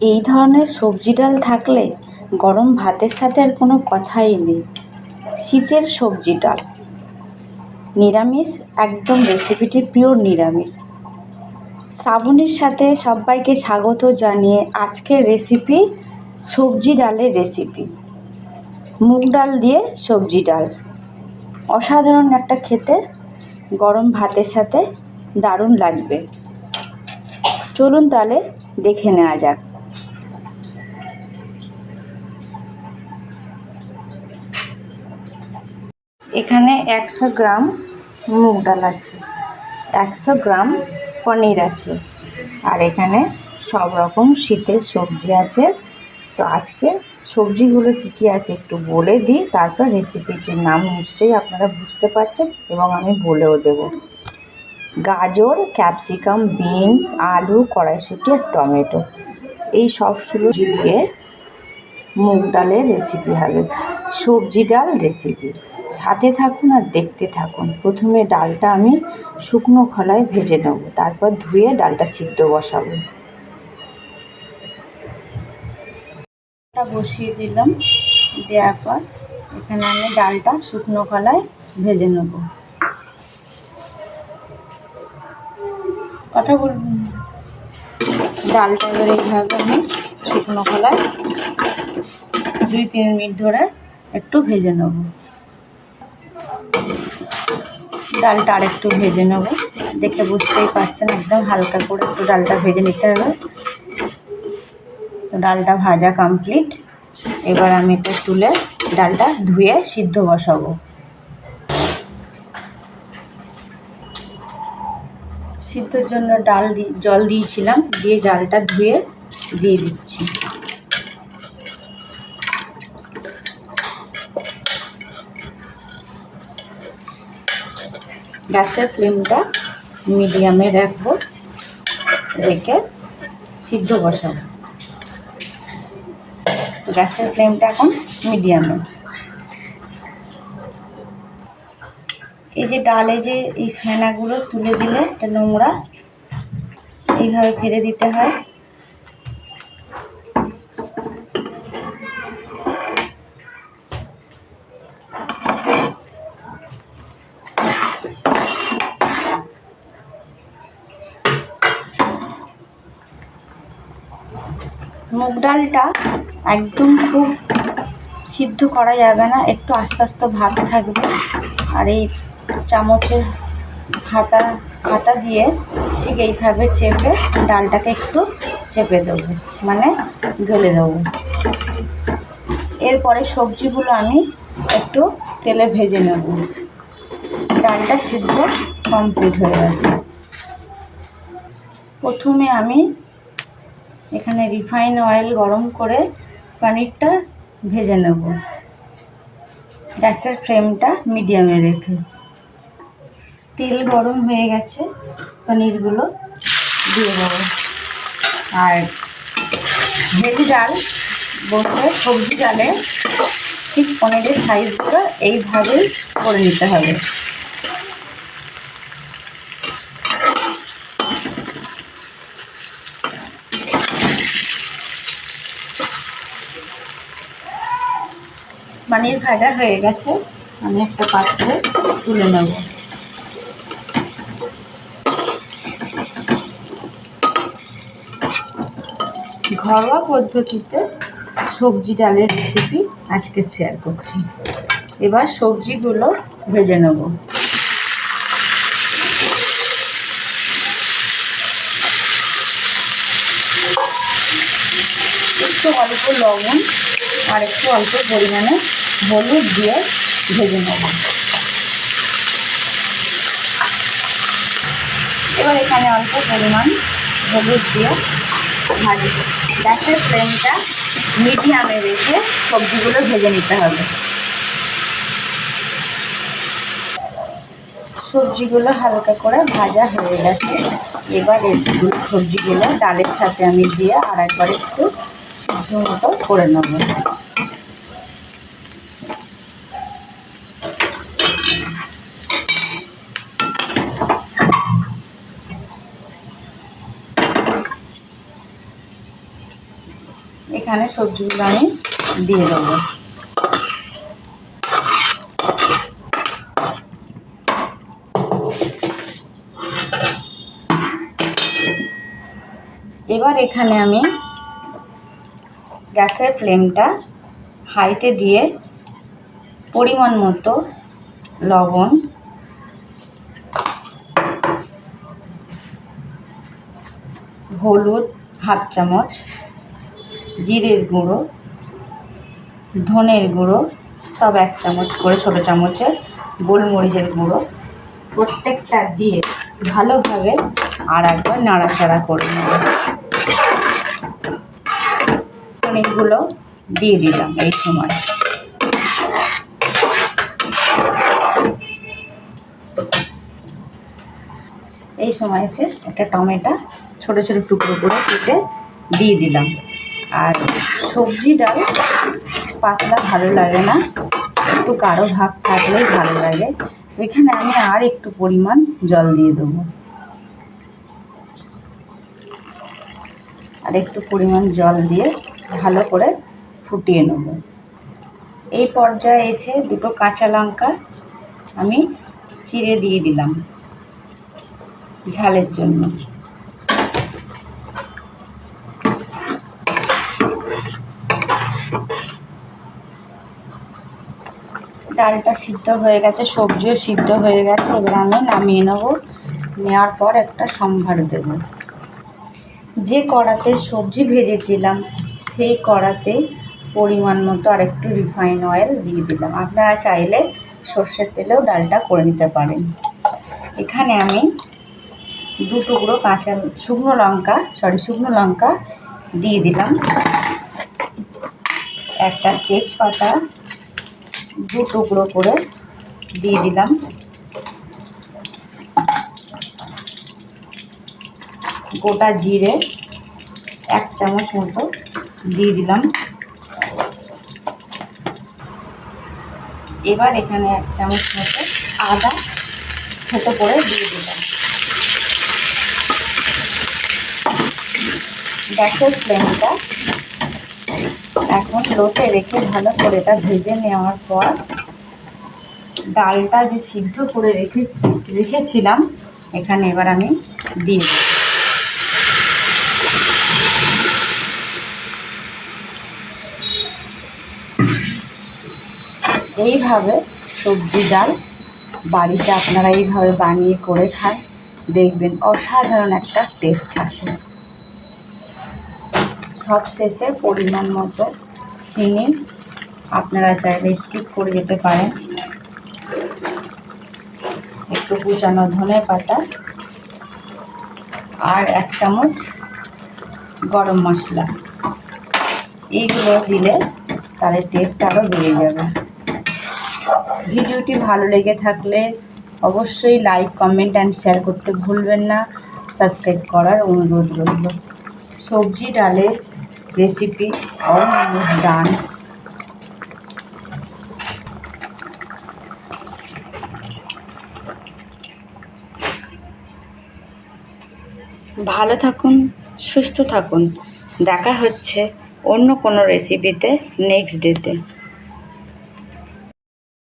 এই ধরনের সবজি ডাল থাকলে গরম ভাতের সাথে আর কোনো কথাই নেই। শীতের সবজি ডাল। নিরামিষ, একদম রেসিপিটি পিওর নিরামিষ। শ্রাবণীর সাথে সবাইকে স্বাগত জানিয়ে আজকের রেসিপি সবজি ডালের রেসিপি মুগ ডাল দিয়ে সবজি ডাল। অসাধারণ একটা খেতে, গরম ভাতের সাথে দারুণ লাগবে। চলুন তাহলে দেখে নেওয়া যাক। এখানে একশো গ্রাম মুগ ডাল আছে, একশো গ্রাম পনির আছে আর এখানে সব রকম শীতের সবজি আছে। তো আজকে সবজিগুলো কী কী আছে একটু বলে দিই, তারপর রেসিপিটির নাম নিশ্চয়ই আপনারা বুঝতে পারছেন এবং আমি বলেও দেব। গাজর, ক্যাপসিকাম, বিনস, আলু, কড়াইশুটি আর টমেটো, এই সব সবজি দিয়ে মুগ ডালের রেসিপি হবে, সবজি ডাল রেসিপি। সাথে থাকুন আর দেখতে থাকুন। প্রথমে ডালটা আমি শুকনো খোলায় ভেজে নেব, তারপর ধুয়ে ডালটা সিদ্ধ বসাবো। বসিয়ে দিলাম, দেওয়ার পর এখানে আমি ডালটা শুকনো খোলায় ভেজে নেব। কথা বলবেন ডালটা এবার এইভাবে আমি শুকনো খোলায় দুই তিন মিনিট ধরে একটু ভেজে নেব। ডালটা আর একটু ভেজে নেব। দেখে বুঝতেই পারছেন, একদম হালকা করে একটু ডালটা ভেজে নিতে হবে। তো ডালটা ভাজা কমপ্লিট এবার আমি এটা তুলে ডালটা ধুয়ে সিদ্ধ বসাবো। সিদ্ধর জন্য ডাল জল দিয়েছিলাম, দিয়ে ডালটা ধুয়ে দিয়ে দিচ্ছি। গ্যাসের ফ্লেমটা মিডিয়ামে রাখব। রেখে সিদ্ধ বসাবো। গ্যাসের ফ্লেমটা এখন মিডিয়ামে। এই যে ডালে যে এই ফেনাগুলো তুলে দিলে এটা নোংরা, এইভাবে ফেলে দিতে হয়। মুগ ডালটা একদম খুব সিদ্ধ করা যাবে না, একটু আস্তে আস্তে ভাব থাকবে। আর এই চামচের হাতা হাতা দিয়ে ঠিক এইভাবে চেপে ডালটাকে একটু চেপে দেবো মানে গলে দেবো। এরপরে সবজিগুলো আমি একটু তেলে ভেজে নেব। ডালটা সিদ্ধ কমপ্লিট হয়ে গেছে। প্রথমে আমি এখানে রিফাইন অয়েল গরম করে পনিরটা ভেজে নেব। গ্যাসের ফ্লেমটা মিডিয়ামে রেখে। তেল গরম হয়ে গেছে, পনিরগুলো দিয়ে দেবো। আর ভেজি ডাল, বসে সবজি ডালে ঠিক পনিরের সাইজগুলো এইভাবেই করে নিতে হবে। পনির ভাজা হয়ে গেছে। আমি একটা পাত্রে তুলে নেব। ঘরোয়া পদ্ধতিতে সবজি ডালের রেসিপি আজকে শেয়ার করছি। এবার সবজিগুলো ভেজে নেব। একটু অল্প লবণ আর একটু অল্প পরিমাণে হলুদ দিয়ে ভেজে নেব। এবার এখানে অল্প পরিমাণ হলুদ দিয়ে ভাজি। গ্যাসের ফ্লেমটা মিডিয়ামে রেখে সবজিগুলো ভেজে নিতে হবে। সবজিগুলো হালকা করে ভাজা হয়ে গেছে। এবার এই সবজিগুলো ডালের সাথে আমি দিয়ে আর একবার একটু সিদ্ধ মতো করে নেব। এখানে সবজিগুলো আমি দিয়ে দেবো। এবার এখানে আমি গ্যাসের ফ্লেমটা হাইতে দিয়ে পরিমাণ মতো লবণ হলুদ হাফ চামচ জিরের গুঁড়ো, ধনের গুঁড়ো, সব এক চামচ করে ছোটো চামচের গোলমরিচের গুঁড়ো। প্রত্যেকটা দিয়ে ভালোভাবে আর একবার নাড়াচাড়া করে নেব। অনেকগুলো দিয়ে দিলাম এই সময়। এই সময় এসে একটা টমেটো ছোটো ছোটো টুকরো করে কেটে দিয়ে দিলাম। আর সবজি ডাল পাতলা ভালো লাগে না। একটু গাঢ় ভাব থাকলেই ভালো লাগে। এখানে আমি আর একটু পরিমাণ জল দিয়ে দেবো। আর একটু পরিমাণ জল দিয়ে ভালো করে ফুটিয়ে নেব। এই পর্যায়ে এসে দুটো কাঁচা লঙ্কা আমি চিড়ে দিয়ে দিলাম ঝালের জন্য। ডালটা সিদ্ধ হয়ে গেছে, সবজিও সিদ্ধ হয়ে গেছে, এবার আমি নামিয়ে নেব। নেওয়ার পর একটা সম্ভার দেব। যে কড়াতে সবজি ভেজেছিলাম, সেই কড়াতে পরিমাণ মতো আর একটু রিফাইন অয়েল দিয়ে দিলাম। আপনারা চাইলে সর্ষের তেলেও ডালটা করে নিতে পারেন। এখানে আমি দু টুকরো কাঁচা শুকনো লঙ্কা সরি শুকনো লঙ্কা দিয়ে দিলাম। একটা তেজপাতা দু টুকরো করে দিয়ে দিলাম। গোটা জিরে এক চামচ মতো দিয়ে দিলাম। এবার এখানে এক চামচ মতো আদা থেতো করে দিয়ে দিলাম। গ্যাসের ফ্লেমটা এখন লোতে রেখে ভালো করে এটা ভেজে নেওয়ার পর ডালটা যে সিদ্ধ করে রেখে, রেখেছিলাম, এখানে এবার আমি দিয়ে এইভাবে সবজি ডাল বাড়িতে আপনারা এইভাবে বানিয়ে করে খান, দেখবেন অসাধারণ একটা টেস্ট আসে। সব শেষে পরিমাণ মতো চিনি আপনারা চাইলে স্কিপ করে যেতে পারেন। একটু কুচানো ধনে পাতা আর এক চামচ গরম মশলা। এইগুলো দিলে তাহলে টেস্ট আরও বেড়ে যাবে। ভিডিওটি ভালো লেগে থাকলে অবশ্যই লাইক কমেন্ট অ্যান্ড শেয়ার করতে ভুলবেন না। সাবস্ক্রাইব করার অনুরোধ রইল। সবজি ডালের রেসিপি almost done. ভালো থাকুন সুস্থ থাকুন। দেখা হচ্ছে অন্য কোনো রেসিপিতে নেক্সট ডেতে